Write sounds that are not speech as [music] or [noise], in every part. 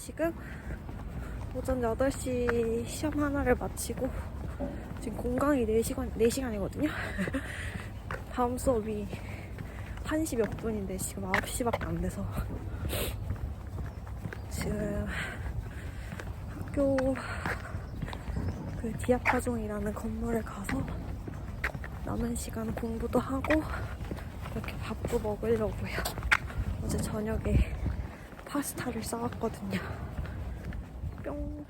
지금 오전 8시 시험 하나를 마치고 지금 공강이 4시간, 4시간이거든요. [laughs] 다음 수업이 1시 몇 분인데 지금 9시밖에 안 돼서 지금 학교 그 디아파종이라는 건물에 가서 남은 시간 공부도 하고 이렇게 밥도 먹으려고요. 어제 저녁에 파스타를 싸왔거든요. 뿅.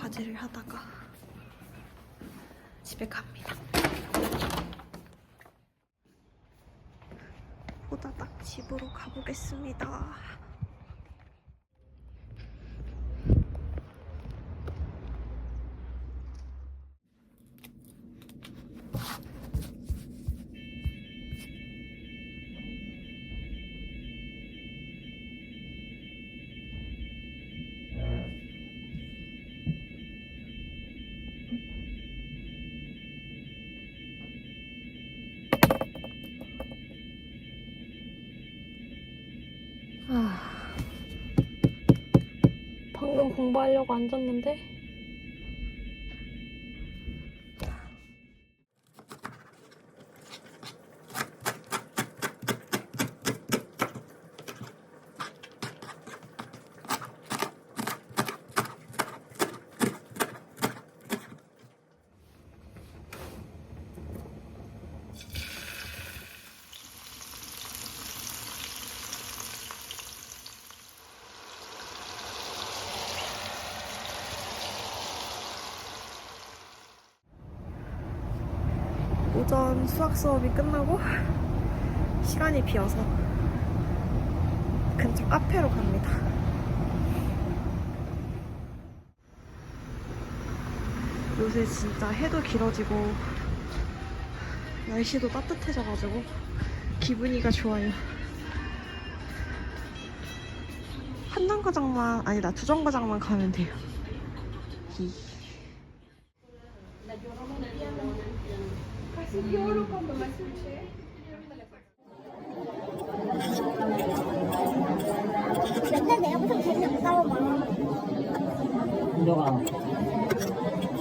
과제를 하다가 집에 갑니다. 호다닥 집으로 가보겠습니다. 공부하려고 앉았는데 오전 수학 수업이 끝나고 시간이 비어서 근처 카페로 갑니다. 요새 진짜 해도 길어지고 날씨도 따뜻해져가지고 기분이가 좋아요. 한 정거장만 아니다 두 정거장만 가면 돼요. 히. 맨날 내가 무슨 재미없다고 막 너가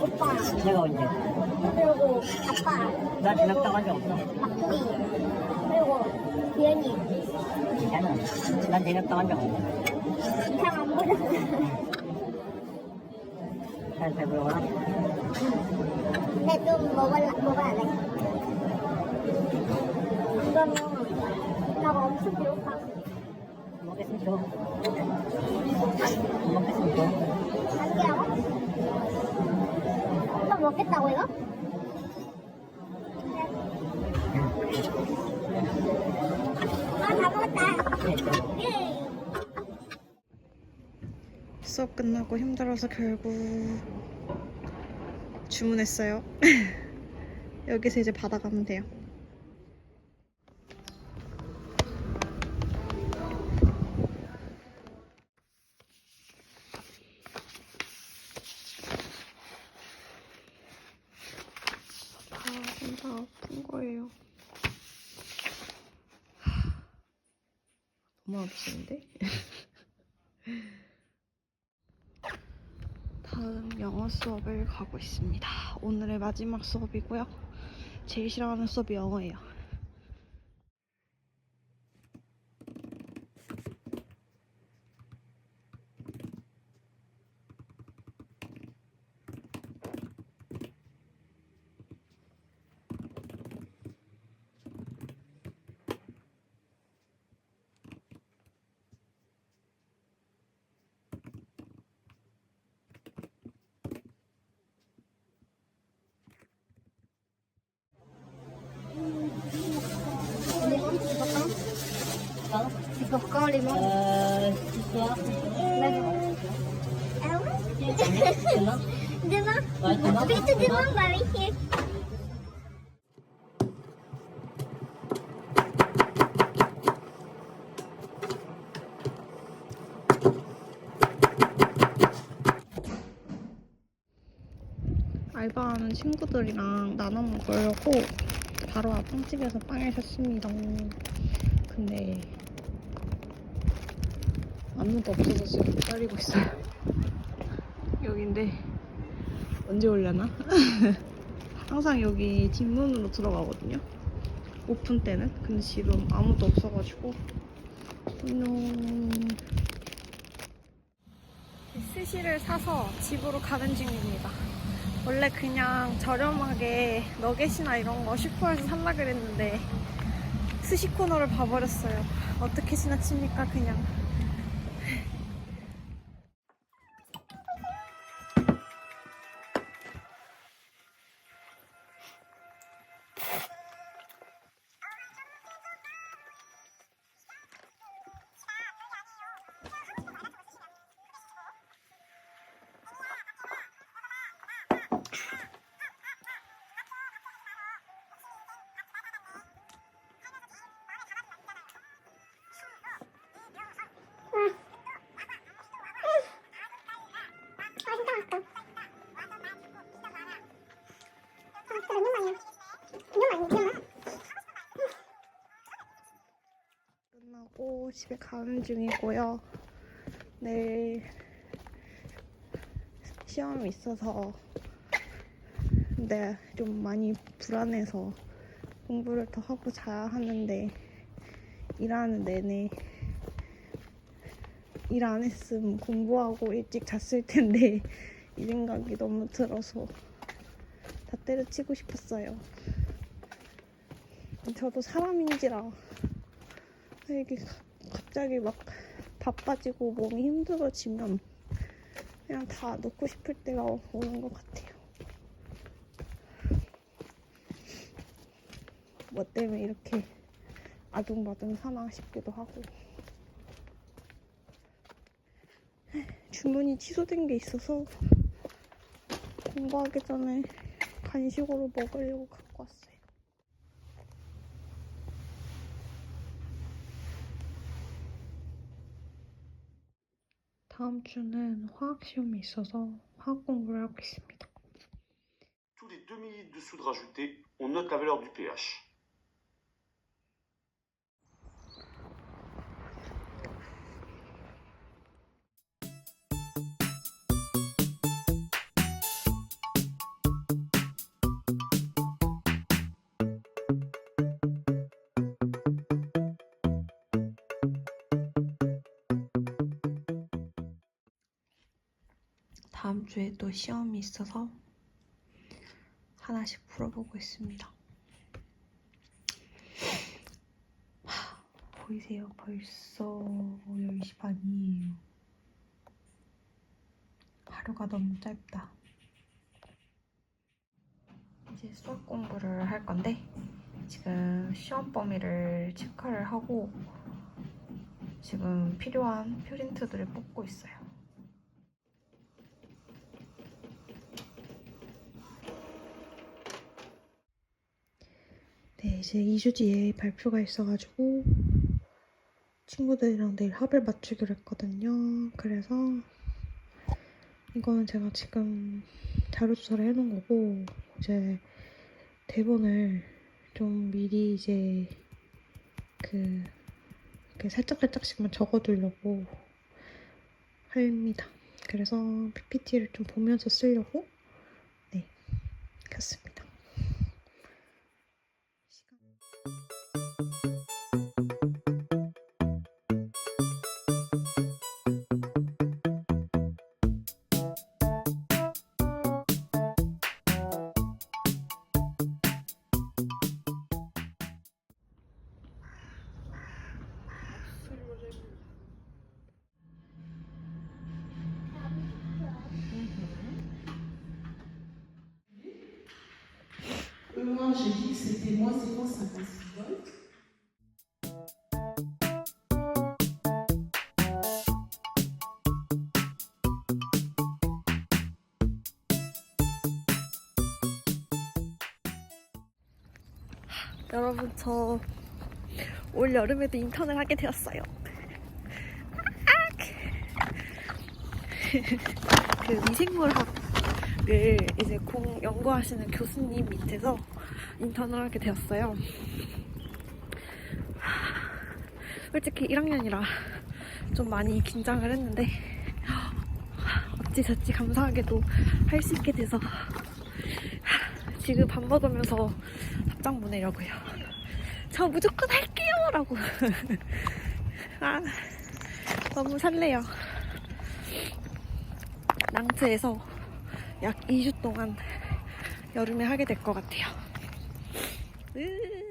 오빠 내가 언제 그리고 아빠 나 재밌다고 한 적 없어. 막둥이 그리고 비연이 괜찮아 난 재밌다고 한 적 없어. 이상 안 보였어 잘 배불러 라 내좀 먹을라 먹어야 돼 이거는 나가 엄청 배고파 먹겠으면 줘 먹겠으면 줘안 돼요? 또 먹겠다고 이거? 수업 끝나고 힘들어서 결국 주문했어요. [laughs] 여기서 이제 받아가면 돼요. 다 혼자 아픈 거예요. 하, 너무 아프신데? [laughs] 다음 영어 수업을 가고 있습니다. 오늘의 마지막 수업이고요. 제일 싫어하는 수업이 영어예요. C'est pour quand les membres Euh, ce soir. Ah ouais Demain Demain Ouais, demain. Tout demain, va vérifier. 알바하는 친구들이랑 나눠 먹으려고 바로 앞 빵집에서 빵을 샀습니다. 근데 아무도 없어서 지금 기다리고 있어요. 여긴데 언제 올려나? [laughs] 항상 여기 뒷문으로 들어가거든요. 오픈 때는. 근데 지금 아무도 없어가지고 안녕. 스시를 사서 집으로 가는 중입니다. 원래 그냥 저렴하게 너겟이나 이런 거 슈퍼에서 살라 그랬는데 스시 코너를 봐버렸어요. 어떻게 지나칩니까 그냥. 끝나고 집에 가는 중이고요. 내일 시험이 있어서 근데 좀 많이 불안해서 공부를 더 하고 자야 하는데 일하는 내내 일 안 했으면 공부하고 일찍 잤을 텐데 [laughs] 이 생각이 너무 들어서 다 때려치고 싶었어요. 저도 사람인지라 이게 가- 갑자기 막 바빠지고 몸이 힘들어지면 그냥 다 놓고 싶을 때가 오는 것 같아요. 뭐 때문에 이렇게 아둥바둥 사나 싶기도 하고. 주문이 취소된 게 있어서 공부하기 전에 간식으로 먹으려고 갖고 왔어요. 다음 주는 화학 시험이 있어서 화학 공부를 하고 있습니다. Tous les 2 millilitres de soude rajoutée, on note la valeur du pH. 다음 주에 또 시험이 있어서 하나씩 풀어보고 있습니다. 하, 보이세요? 벌써 10시 반이에요. 하루가 너무 짧다. 이제 수학 공부를 할 건데 지금 시험 범위를 체크를 하고 지금 필요한 프린트들을 뽑고 있어요. 네, 이제 2주 뒤에 발표가 있어가지고 친구들이랑 내일 합을 맞추기로 했거든요. 그래서 이거는 제가 지금 자료 조사를 해놓은 거고 이제 대본을 좀 미리 이제 그 이렇게 살짝 살짝씩만 적어두려고 합니다. 그래서 PPT를 좀 보면서 쓰려고 네, 켰습니다. que moi j'ai dit que c'était moins 0,56 volts. 여러분 저 올 여름에도 인턴을 하게 되었어요. 그 미생물학 을 이제 공 연구하시는 교수님 밑에서 인턴을 하게 되었어요. 솔직히 1학년이라 좀 많이 긴장을 했는데 어찌저찌 감사하게도 할 수 있게 돼서 지금 밥 먹으면서 답장 보내려고요. 저 무조건 할게요! 라고. [laughs] 아, 너무 설레요. 낭트에서 약 2주 동안 여름에 하게 될 것 같아요. 으.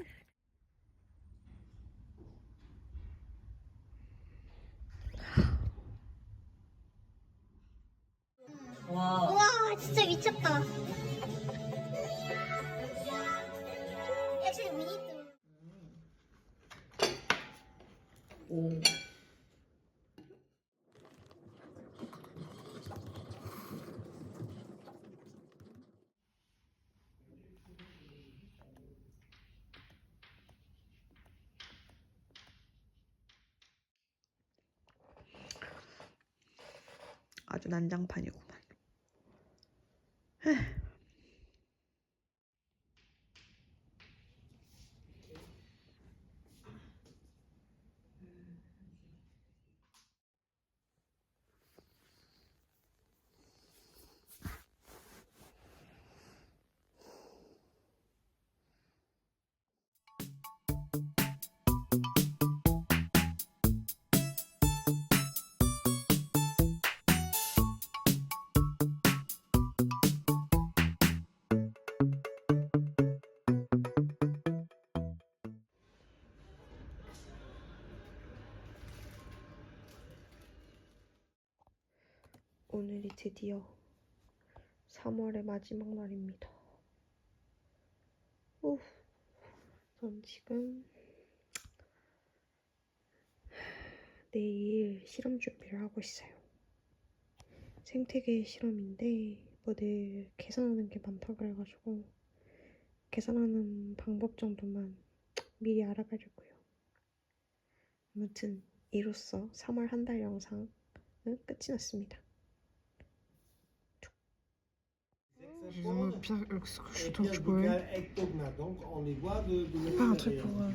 난장판이구만. 오늘이 드디어 3월의 마지막 날입니다. 우, 전 지금 내일 실험 준비를 하고 있어요. 생태계 실험인데 뭐 내일 계산하는 게 많다 그래가지고 계산하는 방법 정도만 미리 알아가려고요. 아무튼 이로써 3월 한 달 영상은 끝이 났습니다. le pire, euh, le que je, un truc pour. Euh,